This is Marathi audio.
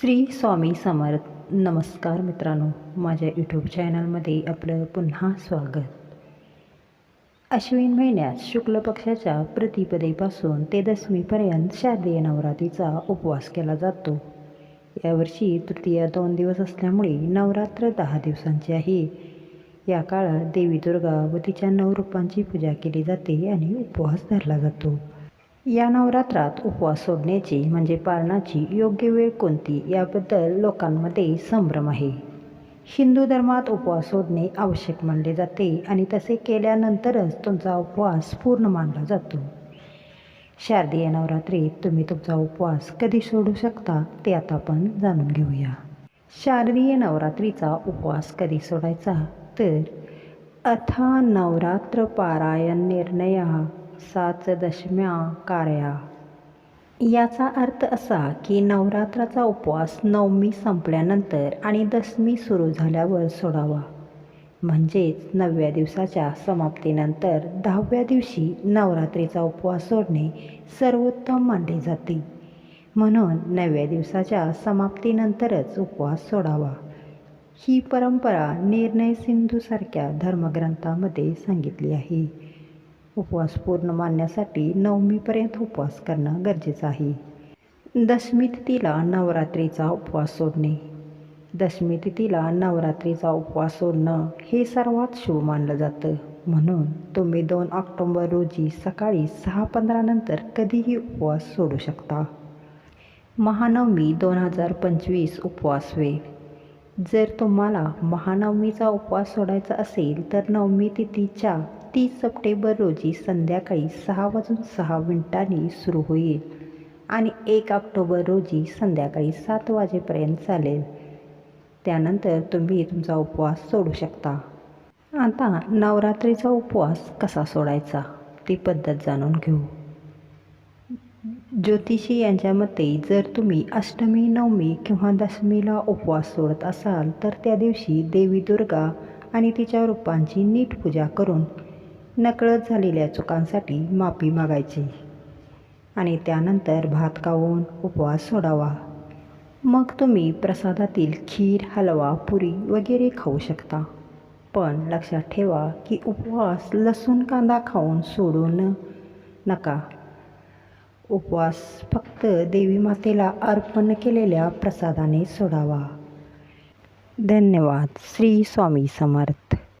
श्री स्वामी समर्थ. नमस्कार मित्रांनो माझ्या यूट्यूब चॅनलमध्ये आपलं पुन्हा स्वागत. अश्विन महिन्यात शुक्ल पक्षाच्या प्रतिपदेपासून ते दशमीपर्यंत शारदीय नवरात्रीचा उपवास केला जातो. यावर्षी तृतीया दोन दिवस असल्यामुळे नवरात्र दहा दिवसांची आहे या काळात देवी दुर्गा व तिच्या नऊ रूपांची पूजा केली जाते आणि उपवास धरला जातो. या नवरात्रात उपवास सोडण्याची म्हणजे पाळणाची योग्य वेळ कोणती याबद्दल लोकांमध्ये संभ्रम आहे. हिंदू धर्मात उपवास सोडणे आवश्यक मानले जाते आणि तसे केल्यानंतरच तुमचा उपवास पूर्ण मानला जातो. शारदीय नवरात्रीत तुम्ही तुमचा उपवास कधी सोडू शकता ते आता आपण जाणून घेऊया. शारदीय नवरात्रीचा उपवास कधी सोडायचा? तर अथा नवरात्र पारायण निर्णया. साच दशम्या कार्या. याचा अर्थ असा की नवरात्राचा उपवास नवमी संपल्यानंतर आणि दसमी सुरू झाल्यावर सोडावा. म्हणजेच नवव्या दिवसाच्या समाप्तीनंतर दहाव्या दिवशी नवरात्रीचा उपवास सोडणे सर्वोत्तम मानले जाते. म्हणून नवव्या दिवसाच्या समाप्तीनंतरच उपवास सोडावा. ही परंपरा निर्णय सिंधूसारख्या धर्मग्रंथामध्ये सांगितली आहे. उपवास पूर्ण मानण्यासाठी नवमीपर्यंत उपवास करणं गरजेचं आहे. दशमी तिथीला नवरात्रीचा उपवास सोडणे. दशमी तिथीला नवरात्रीचा उपवास सोडणं हे सर्वात शुभ मानलं जातं. म्हणून तुम्ही दोन ऑक्टोंबर रोजी सकाळी सहा पंधरानंतर कधीही उपवास सोडू शकता. महानवमी दोन हजार पंचवीस उपवास वेळ. जर तुम्हाला महानवमीचा उपवास सोडायचा असेल तर नवमी तिथीच्या तीस सप्टेंबर रोजी संध्याकाळी सहा वाजून सहा मिनिटांनी सुरू होईल आणि एक ऑक्टोबर रोजी संध्याकाळी सात वाजेपर्यंत चालेल. त्यानंतर तुम्ही तुमचा उपवास सोडू शकता. आता नवरात्रीचा उपवास कसा सोडायचा ती पद्धत जाणून घेऊ. ज्योतिषी यांच्या मते जर तुम्ही अष्टमी नवमी किंवा दशमीला उपवास सोडत असाल तर त्या दिवशी देवी दुर्गा आणि तिच्या रूपांची नीट पूजा करून नकळत झालेल्या चुकांसाठी माफी मागायची आणि त्यानंतर भात खाऊन उपवास सोडावा. मग तुम्ही प्रसादातील खीर हलवा पुरी वगैरे खाऊ शकता. पण लक्षात ठेवा की उपवास लसूण कांदा खाऊन सोडून नका. उपवास फक्त देवी मातेला अर्पण केलेल्या प्रसादाने सोडावा. धन्यवाद. श्री स्वामी समर्थ.